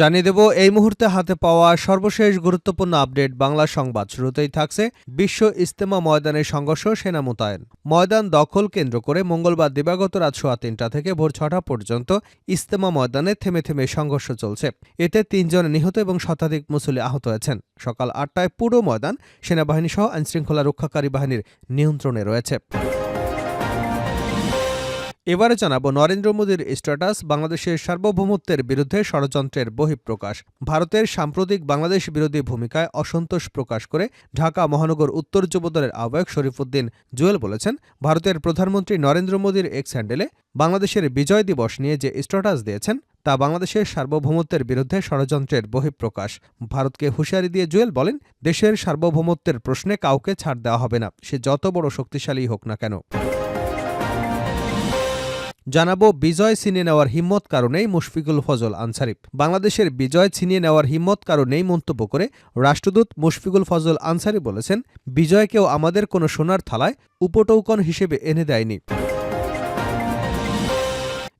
জানিয়ে দেব, এই মুহূর্তে হাতে পাওয়া সর্বশেষ গুরুত্বপূর্ণ আপডেট বাংলা সংবাদ। শুরুতেই থাকছে বিশ্ব ইস্তেমা ময়দানের সংঘর্ষ, সেনা মোতায়েন। ময়দান দখল কেন্দ্র করে মঙ্গলবার দিবাগত রাত সোয়া তিনটা থেকে ভোর ছটা পর্যন্ত ইস্তেমা ময়দানে থেমে থেমে সংঘর্ষ চলছে। এতে তিনজন নিহত এবং শতাধিক মুসলি আহত হয়েছেন। সকাল আটটায় পুরো ময়দান, সেনাবাহিনী সহ আইনশৃঙ্খলা রক্ষাকারী বাহিনীর নিয়ন্ত্রণে রয়েছে। এবারে জানাব নরেন্দ্র মোদীর স্ট্যাটাস বাংলাদেশের সার্বভৌমত্বের বিরুদ্ধে ষড়যন্ত্রের বহিঃপ্রকাশ। ভারতের সাম্প্রতিক বাংলাদেশ বিরোধী ভূমিকায় অসন্তোষ প্রকাশ করে ঢাকা মহানগর উত্তর যুবদলের আহ্বায়ক শরীফুদ্দিন জুয়েল বলেছেন, ভারতের প্রধানমন্ত্রী নরেন্দ্র মোদীর এক্স হ্যান্ডেলে বাংলাদেশের বিজয় দিবস নিয়ে যে স্ট্যাটাস দিয়েছেন, তা বাংলাদেশের সার্বভৌমত্বের বিরুদ্ধে ষড়যন্ত্রের বহিঃপ্রকাশ। ভারতকে হুঁশিয়ারি দিয়ে জুয়েল বলেন, দেশের সার্বভৌমত্বের প্রশ্নে কাউকে ছাড় দেওয়া হবে না, সে যত বড় শক্তিশালী হোক না কেন। জানাব বিজয় ছিনিয়ে নেওয়ার হিম্মত কারণেই মুশফিকুল ফজল আনসারি। বাংলাদেশের বিজয় ছিনিয়ে নেওয়ার হিম্মত কারণেই মন্তব্য করে রাষ্ট্রদূত মুশফিকুল ফজল আনসারি বলেছেন, বিজয়কেও আমাদের কোনো সোনার থালায় উপটৌকন হিসেবে এনে দেয়নি।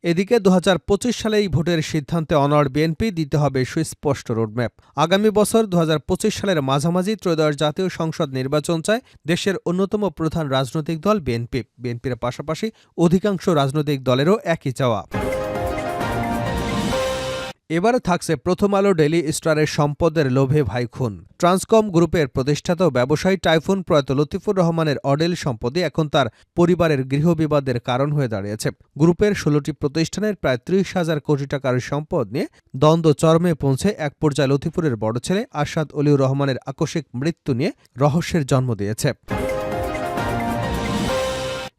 এদিকে দু সালে এই ভোটের সিদ্ধান্তে অনড় বিএনপি দিতে হবে সুস্পষ্ট রোডম্যাপ। আগামী বছর দু হাজার পঁচিশ সালের মাঝামাঝি ত্রয়োদশ জাতীয় সংসদ নির্বাচন চায় দেশের অন্যতম প্রধান রাজনৈতিক দল বিএনপি। বিএনপির পাশাপাশি অধিকাংশ রাজনৈতিক দলেরও একই চাওয়া। এবারে থাকছে প্রথম আলো ডেলি স্টারের সম্পদের লোভে ভাই খুন। ট্রান্সকম গ্রুপের প্রতিষ্ঠাতা ব্যবসায়ী টাইফুন প্রয়াত লতিফুর রহমানের অডেল সম্পদে এখন তার পরিবারের গৃহবিবাদের কারণ হয়ে দাঁড়িয়েছে। গ্রুপের ষোলোটি প্রতিষ্ঠানের প্রায় ত্রিশ হাজার কোটি টাকার সম্পদ নিয়ে দ্বন্দ্ব চরমে পৌঁছে এক পর্যায়ে লতিফুরের বড় ছেলে আসাদ অলিউর রহমানের আকস্মিক মৃত্যু নিয়ে রহস্যের জন্ম দিয়েছে।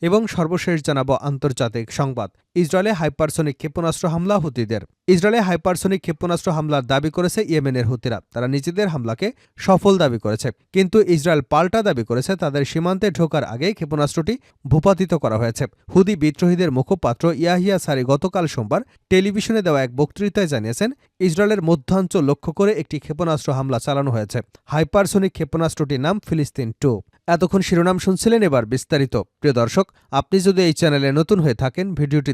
এবং সর্বশেষ জানাব আন্তর্জাতিক সংবাদ। ইসরায়েলে হাইপারসনিক ক্ষেপণাস্ত্র হামলা হুতিদের। ইসরায়েলে হাইপারসনিক ক্ষেপণাস্ত্র হামলার দাবি করেছে ইয়েমেনের হুতিরা। তারা নিজেদের হামলাকে সফল দাবি করেছে। কিন্তু ইসরায়েল পাল্টা দাবি করেছে, তাদের সীমান্তে ঢোকার আগে ক্ষেপণাস্ত্রটি ভূপাতিত করা হয়েছে। হুদি বিদ্রোহীদের মুখপাত্র ইয়াহিয়া সারি গতকাল সোমবার টেলিভিশনে দেওয়া এক বক্তৃতায় জানিয়েছেন ইসরায়েলের মধ্যাঞ্চল লক্ষ্য করে একটি ক্ষেপণাস্ত্র হামলা চালানো হয়েছে। হাইপারসনিক ক্ষেপণাস্ত্রটির নাম ফিলিস্তিন টু। এতক্ষণ শিরোনাম শুনছিলেন এবার বিস্তারিত। প্রিয় দর্শক, আপনি যদি এই চ্যানেলে নতুন হয়ে থাকেন, ভিডিওটি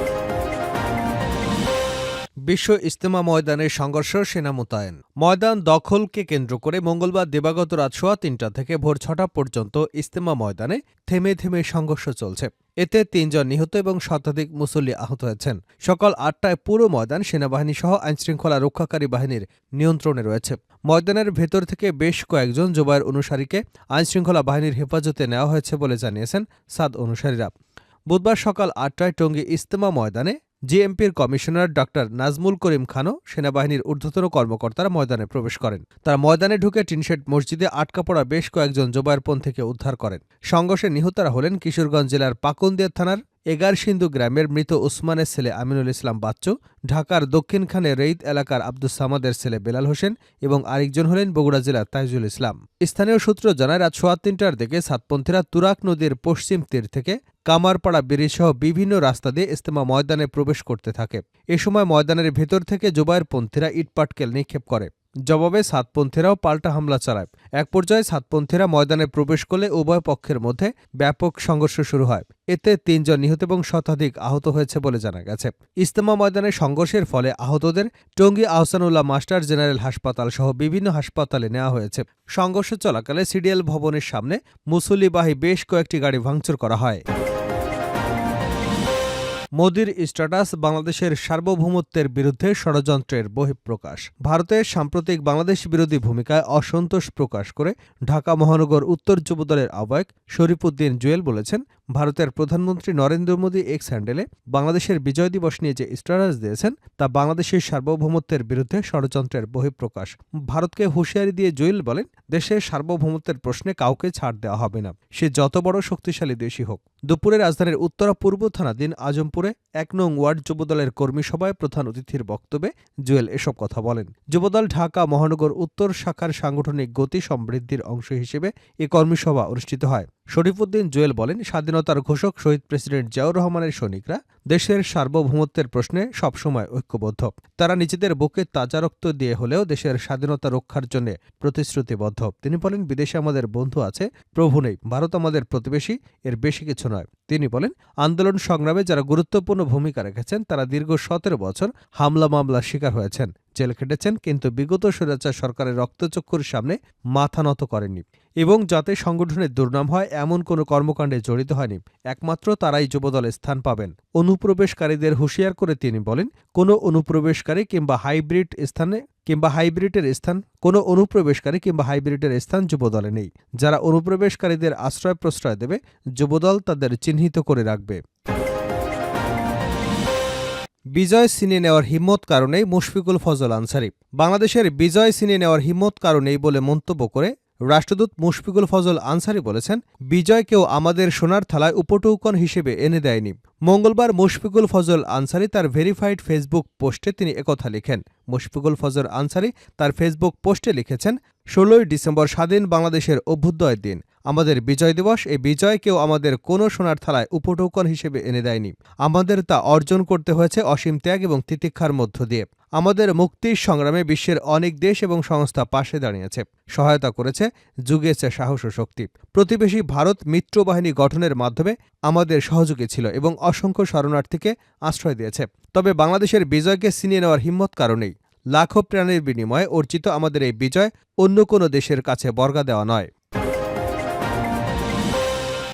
বিশ্ব ইস্তেমা ময়দানে সংঘর্ষ, সেনা মোতায়েন। ময়দান দখলকে কেন্দ্র করে মঙ্গলবার দিবাগত রাত সোয়া তিনটা থেকে ভোর ছটা পর্যন্ত ইস্তেমা ময়দানে থেমে থেমে সংঘর্ষ চলছে। এতে তিনজন নিহত এবং শতাধিক মুসল্লি আহত হয়েছেন। সকাল আটটায় পুরো ময়দান সেনাবাহিনী সহ আইনশৃঙ্খলা রক্ষাকারী বাহিনীর নিয়ন্ত্রণে রয়েছে। ময়দানের ভেতর থেকে বেশ কয়েকজন জোবায়ের অনুসারীকে আইনশৃঙ্খলা বাহিনীর হেফাজতে নেওয়া হয়েছে বলে জানিয়েছেন সাদ অনুসারীরা। বুধবার সকাল আটটায় টঙ্গী ইস্তেমা ময়দানে জিএমপির কমিশনার ড নাজমুল করিম খানও সেনাবাহিনীর ঊর্ধ্বতন কর্মকর্তারা ময়দানে প্রবেশ করেন। তারা ময়দানে ঢুকে টিনশেড মসজিদে আটকা পড়া বেশ কয়েকজন জোবায়েরপন থেকে উদ্ধার করেন। সংঘর্ষে নিহতরা হলেন কিশোরগঞ্জ জেলার পাকুন্দিয়া থানার এগারসিন্ধু গ্রামের মৃত উসমানের ছেলে আমিনুল ইসলাম বাচ্চু, ঢাকার দক্ষিণখানে রেইদ এলাকার আব্দুস সামাদের ছেলে বেলাল হোসেন এবং আরেকজন হলেন বগুড়া জেলার তাইজুল ইসলাম। স্থানীয় সূত্র জানায়, রাত সোয়া তিনটার দিকে সাতপন্থীরা তুরাক নদীর পশ্চিম তীর থেকে কামারপাড়া ব্রিজসহ বিভিন্ন রাস্তা দিয়ে ইস্তেমা ময়দানে প্রবেশ করতে থাকে। এ সময় ময়দানের ভেতর থেকে জোবায়ের পন্থীরা ইটপাটকেল নিক্ষেপ করে। জবাবে সাতপন্থীরাও পাল্টা হামলা চালায়। এক পর্যায়ে সাতপন্থীরা ময়দানে প্রবেশ করলে উভয় পক্ষের মধ্যে ব্যাপক সংঘর্ষ শুরু হয়। এতে তিনজন নিহত এবং শতাধিক আহত হয়েছে বলে জানা গেছে। ইস্তেমা ময়দানে সংঘর্ষের ফলে আহতদের টঙ্গী আহসানুল্লাহ মাস্টার জেনারেল হাসপাতাল সহ বিভিন্ন হাসপাতালে নেওয়া হয়েছে। সংঘর্ষ চলাকালে সিডিএল ভবনের সামনে মুসল্লিবাহী বেশ কয়েকটি গাড়ি ভাঙচুর করা হয়। মোদির স্ট্যাটাস বাংলাদেশের সার্বভৌমত্বের বিরুদ্ধে ষড়যন্ত্রের বহিঃপ্রকাশ। ভারতের সাম্প্রতিক বাংলাদেশ বিরোধী ভূমিকায় অসন্তোষ প্রকাশ করে ঢাকা মহানগর উত্তর যুবদলের আহ্বায়ক শরীফুদ্দিন জুয়েল বলেছেন ভারতের প্রধানমন্ত্রী নরেন্দ্র মোদী এক্স হ্যান্ডেলে বাংলাদেশের বিজয় দিবস নিয়ে যে স্ট্যাটাস দিয়েছেন, তা বাংলাদেশের সার্বভৌমত্বের বিরুদ্ধে ষড়যন্ত্রের বহিঃপ্রকাশ। ভারতকে হুঁশিয়ারি দিয়ে জুয়েল বলেন দেশের সার্বভৌমত্বের প্রশ্নে কাউকে ছাড় দেওয়া হবে না। সে যত বড় শক্তিশালী দেশই হোক। দুপুরে রাজধানীর উত্তরা পূর্ব থানাধীন আজমপুরে এক নং ওয়ার্ড যুবদলের কর্মী সভায় প্রধান অতিথির বক্তব্যে জুয়েল এসব কথা বলেন। যুবদল ঢাকা, মহানগর উত্তর শাখার সাংগঠনিক গতি সমৃদ্ধির অংশ হিসেবে এ কর্মী সভা অনুষ্ঠিত হয়। শরীফুদ্দিন জুয়েল বলেন, স্বাধীনতার ঘোষক শহীদ প্রেসিডেন্ট জিয়াউর রহমানের সৈনিকরা দেশের সার্বভৌমত্বের প্রশ্নে সবসময় ঐক্যবদ্ধ। তারা নিজেদের বুকে তাজা রক্ত দিয়ে হলেও দেশের স্বাধীনতা রক্ষার জন্য প্রতিশ্রুতিবদ্ধ। তিনি বলেন, বিদেশে আমাদের বন্ধু আছে, প্রভু নেই, ভারত আমাদের প্রতিবেশী, এর বেশি কিছু নয়। তিনি বলেন, আন্দোলন সংগ্রামে যারা গুরুত্বপূর্ণ ভূমিকা রেখেছেন, তারা দীর্ঘ সতেরো বছর হামলা মামলার শিকার হয়েছেন। জেল খেটেছেন, কিন্তু বিগত স্বৈরাচার সরকারের রক্তচক্ষুর সামনে মাথা নত করেননি। এবং যাতে সংগঠনের দুর্নাম হয়, এমন কোনো কর্মকাণ্ডে জড়িত হয়নি। একমাত্র তারাই যুবদলে স্থান পাবেন। অনুপ্রবেশকারীদের হুঁশিয়ার করে তিনি বলেন, কোনো অনুপ্রবেশকারী কিংবা হাইব্রিড স্থানে কিংবা হাইব্রিডের স্থান, কোনো অনুপ্রবেশকারী কিংবা হাইব্রিডের স্থান যুবদলে নেই। যারা অনুপ্রবেশকারীদের আশ্রয় প্রশ্রয় দেবে, যুবদল তাদের চিহ্নিত করে রাখবে। বিজয় সিনে নেওয়ার হিম্মত কারণেই মুশফিকুল ফজল আনসারি। বাংলাদেশের বিজয় সিনে নেওয়ার হিম্মত কারণেই বলে মন্তব্য করে রাষ্ট্রদূত মুশফিকুল ফজল আনসারি বলেছেন বিজয় কেউ আমাদের সোনার থালায় উপটৌকন হিসেবে এনে দেয়নি। মঙ্গলবার মুশফিকুল ফজল আনসারি তার ভেরিফাইড ফেসবুক পোস্টে তিনি একথা লিখেন। মুশফিকুল ফজল আনসারি তার ফেসবুক পোস্টে লিখেছেন, ষোলোই ডিসেম্বর স্বাধীন বাংলাদেশের অভ্যুদয়ের দিন। আমাদের বিজয় দিবস, এই বিজয় কেউ আমাদের কোনো সোনার থালায় উপটৌকন হিসেবে এনে দেয়নি। আমাদের তা অর্জন করতে হয়েছে অসীম ত্যাগ এবং তিতিক্ষার মধ্য দিয়ে। আমাদের মুক্তির সংগ্রামে বিশ্বের অনেক দেশ এবং সংস্থা পাশে দাঁড়িয়েছে। সহায়তা করেছে যুগিয়েছে সাহস ও শক্তি। প্রতিবেশী ভারত মিত্র বাহিনী গঠনের মাধ্যমে আমাদের সহযোগী ছিল এবং অসংখ্য শরণার্থীকে আশ্রয় দিয়েছে। তবে বাংলাদেশের বিজয়কে ছিনিয়ে নেওয়ার হিম্মত কারণেই লাখো প্রাণের বিনিময়ে অর্জিত আমাদের এই বিজয় অন্য কোনো দেশের কাছে বর্গা দেওয়া নয়।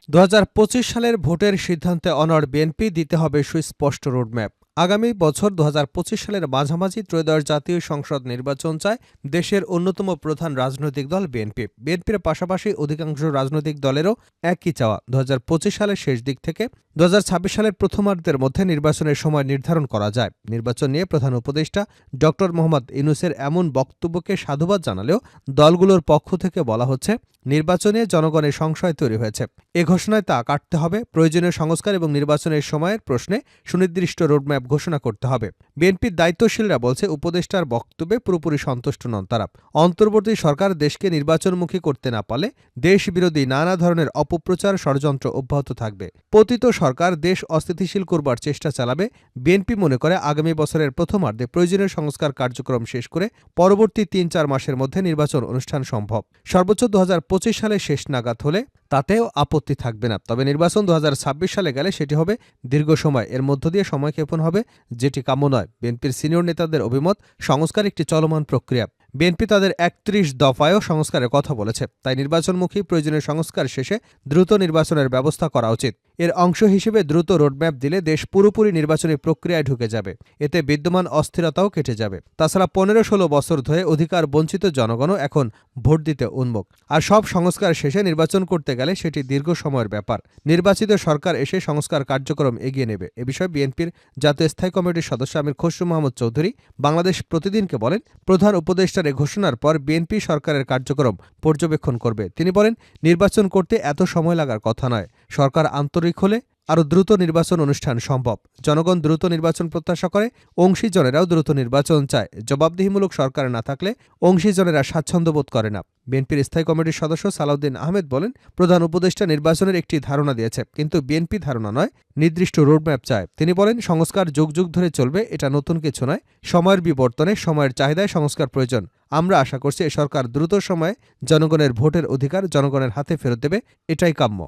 দু হাজার পঁচিশ সালের ভোটের সিদ্ধান্তে অনড় বিএনপি দিতে হবে সুস্পষ্ট রোডম্যাপ। আগামী বছর দু হাজার পঁচিশ সালের মাঝামাঝি ত্রয়োদশ জাতীয় সংসদ নির্বাচন চায় দেশের অন্যতম প্রধান রাজনৈতিক দল বিএনপি। বিএনপির পাশাপাশি অধিকাংশ রাজনৈতিক দলেরও একই চাওয়া। দু হাজার পঁচিশ সালের শেষ দিক থেকে দু হাজার ছাব্বিশ সালের প্রথমার্ধের মধ্যে নির্বাচনের সময় নির্ধারণ করা যায়। নির্বাচন নিয়ে প্রধান উপদেষ্টা ড মোহাম্মদ ইনুসের এমন বক্তব্যকে সাধুবাদ জানালেও দলগুলোর পক্ষ থেকে বলা হচ্ছে, নির্বাচনে জনগণের সংশয় তৈরি হয়েছে। এ ঘোষণায় তা কাটতে হবে। প্রয়োজনীয় সংস্কার এবং নির্বাচনের সময়ের প্রশ্নে সুনির্দিষ্ট রোডম্যাপ ঘোষণা করতে হবে। বিএনপির দায়িত্বশীলরা বলছে, উপদেষ্টার বক্তব্যে পুরোপুরি সন্তুষ্ট নন তারা। অন্তর্বর্তী সরকার দেশকে নির্বাচনমুখী করতে না পারলে দেশ বিরোধী নানা ধরনের অপপ্রচার ষড়যন্ত্র অব্যাহত থাকবে। পতিত সরকার দেশ অস্থিতিশীল করবার চেষ্টা চালাবে, বিএনপি মনে করে আগামী বছরের প্রথমার্ধে প্রয়োজনীয় সংস্কার কার্যক্রম শেষ করে পরবর্তী তিন চার মাসের মধ্যে নির্বাচন অনুষ্ঠান সম্ভব। সর্বোচ্চ দু হাজার পঁচিশ সালে শেষ নাগাদ হলে তাতেও আপত্তি থাকবে না। তবে নির্বাচন দু হাজার ছাব্বিশ সালে গেলে সেটি হবে দীর্ঘ সময়। এর মধ্য দিয়ে সময়ক্ষেপণ হবে, যেটি কাম্য নয়। বিএনপির সিনিয়র নেতাদের অভিমত, সংস্কার একটি চলমান প্রক্রিয়া। বিএনপি তাদের একত্রিশ দফায়ও সংস্কারের কথা বলেছে। তাই নির্বাচনমুখী প্রয়োজনীয় সংস্কার শেষে দ্রুত নির্বাচনের ব্যবস্থা করা উচিত। এর অংশ হিসেবে দ্রুত রোডম্যাপ দিলে দেশ পুরোপুরি নির্বাচনী প্রক্রিয়ায় ঢুকে যাবে। এতে বিদ্যমান অস্থিরতাও কেটে যাবে। তাছাড়া পনেরো ষোলো বছর ধরে অধিকার বঞ্চিত জনগণও এখন ভোট দিতে উন্মুখ আর সব সংস্কার শেষে নির্বাচন করতে গেলে সেটি দীর্ঘ সময়ের ব্যাপার। নির্বাচিত সরকার এসে সংস্কার কার্যক্রম এগিয়ে নেবে। এ বিষয়ে বিএনপির জাতীয় স্থায়ী কমিটির সদস্য আমির খসরু মাহমুদ চৌধুরী বাংলাদেশ প্রতিদিনকে বলেন, প্রধান উপদেষ্টার এ ঘোষণার পর বিএনপি সরকারের কার্যক্রম পর্যবেক্ষণ করবে। তিনি বলেন, নির্বাচন করতে এত সময় লাগার কথা নয়। সরকার আন্তরিক হলে আরও দ্রুত নির্বাচন অনুষ্ঠান সম্ভব। জনগণ দ্রুত নির্বাচন প্রত্যাশা করে অংশীজনেরাও দ্রুত নির্বাচন চায়। জবাবদিহিমূলক সরকার না থাকলে অংশীজনেরা স্বাচ্ছন্দ্য বোধ করে না। বিএনপির স্থায়ী কমিটির সদস্য সালাউদ্দিন আহমেদ বলেন, প্রধান উপদেষ্টা নির্বাচনের একটি ধারণা দিয়েছে, কিন্তু বিএনপি ধারণা নয়, নির্দিষ্ট রোডম্যাপ চায়। তিনি বলেন, সংস্কার যুগ যুগ ধরে চলবে, এটা নতুন কিছু নয়, সময়ের বিবর্তনে, সময়ের চাহিদায় সংস্কার প্রয়োজন। আমরা আশা করছি সরকার দ্রুত সময়ে জনগণের ভোটের অধিকার জনগণের হাতে ফেরত দেবে, এটাই কাম্য।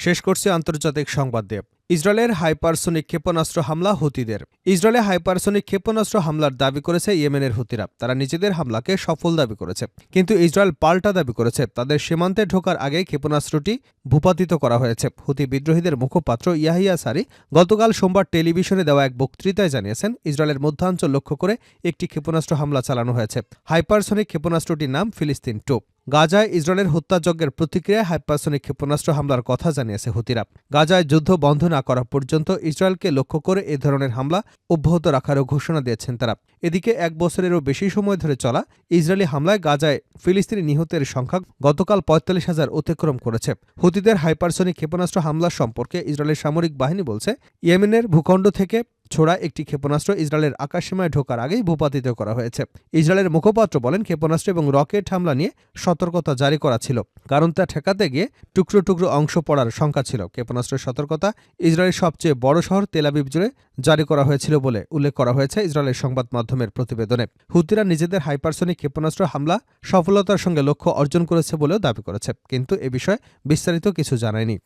শেষ করছে আন্তর্জাতিক সংবাদ দিয়ে ইসরায়েলের হাইপারসোনিক ক্ষেপণাস্ত্র হামলা হুতিদের। ইসরায়েলে হাইপারসোনিক ক্ষেপণাস্ত্র হামলার দাবি করেছে ইয়েমেনের হুতিরা। তারা নিজেদের হামলাকে সফল দাবি করেছে। কিন্তু ইসরায়েল পাল্টা দাবি করেছে। তাদের সীমান্তে ঢোকার আগে ক্ষেপণাস্ত্রটি ভূপাতিত করা হয়েছে। হুতি বিদ্রোহীদের মুখপাত্র ইয়াহিয়া সারি গতকাল সোমবার টেলিভিশনে দেওয়া এক বক্তৃতায় জানিয়েছেন, ইসরায়েলের মধ্যাঞ্চল লক্ষ্য করে একটি ক্ষেপণাস্ত্র হামলা চালানো হয়েছে। হাইপারসোনিক ক্ষেপণাস্ত্রটির নাম ফিলিস্তিন টু। গাজায় ইসরায়েলের হত্যাযজ্ঞের প্রতিক্রিয়ায় হাইপারসোনিক ক্ষেপণাস্ত্র হামলার কথা জানিয়েছে হুতিরা। গাজায় যুদ্ধ বন্ধ না করা পর্যন্ত ইসরায়েলকে লক্ষ্য করে এ ধরনের হামলা অব্যাহত রাখারও ঘোষণা দিয়েছেন তারা। এদিকে এক বছরেরও বেশি সময় ধরে চলা ইসরায়েলি হামলায় গাজায় ফিলিস্তিনি নিহতের সংখ্যা গতকাল পঁয়তাল্লিশ হাজার অতিক্রম করেছে। হুতিদের হাইপারসোনিক ক্ষেপণাস্ত্র হামলা সম্পর্কে ইসরায়েলের সামরিক বাহিনী বলছে, ইয়েমেনের ভূখণ্ড থেকে ছোড়া একটি ক্ষেপণাস্ত্র ইসরায়েলের আকাশসীমায় ঢোকার আগেই ভূপাতিত করা হয়েছে। ইসরায়েলের মুখপাত্র বলেন, ক্ষেপণাস্ত্র এবং রকেট হামলা নিয়ে সতর্কতা জারি করা ছিল, কারণ তা ঠেকাতে গিয়ে টুকরো টুকরো অংশ পড়ার শঙ্কা ছিল। ক্ষেপণাস্ত্রের সতর্কতা ইসরায়েলের সবচেয়ে বড় শহর তেলাবিব জুড়ে জারি করা হয়েছিল বলে উল্লেখ করা হয়েছে ইসরায়েলের সংবাদ মাধ্যমের প্রতিবেদনে। হুতিরা নিজেদের হাইপারসনিক ক্ষেপণাস্ত্র হামলা সফলতার সঙ্গে লক্ষ্য অর্জন করেছে বলেও দাবি করেছে, কিন্তু এ বিষয়ে বিস্তারিত কিছু জানায়নি।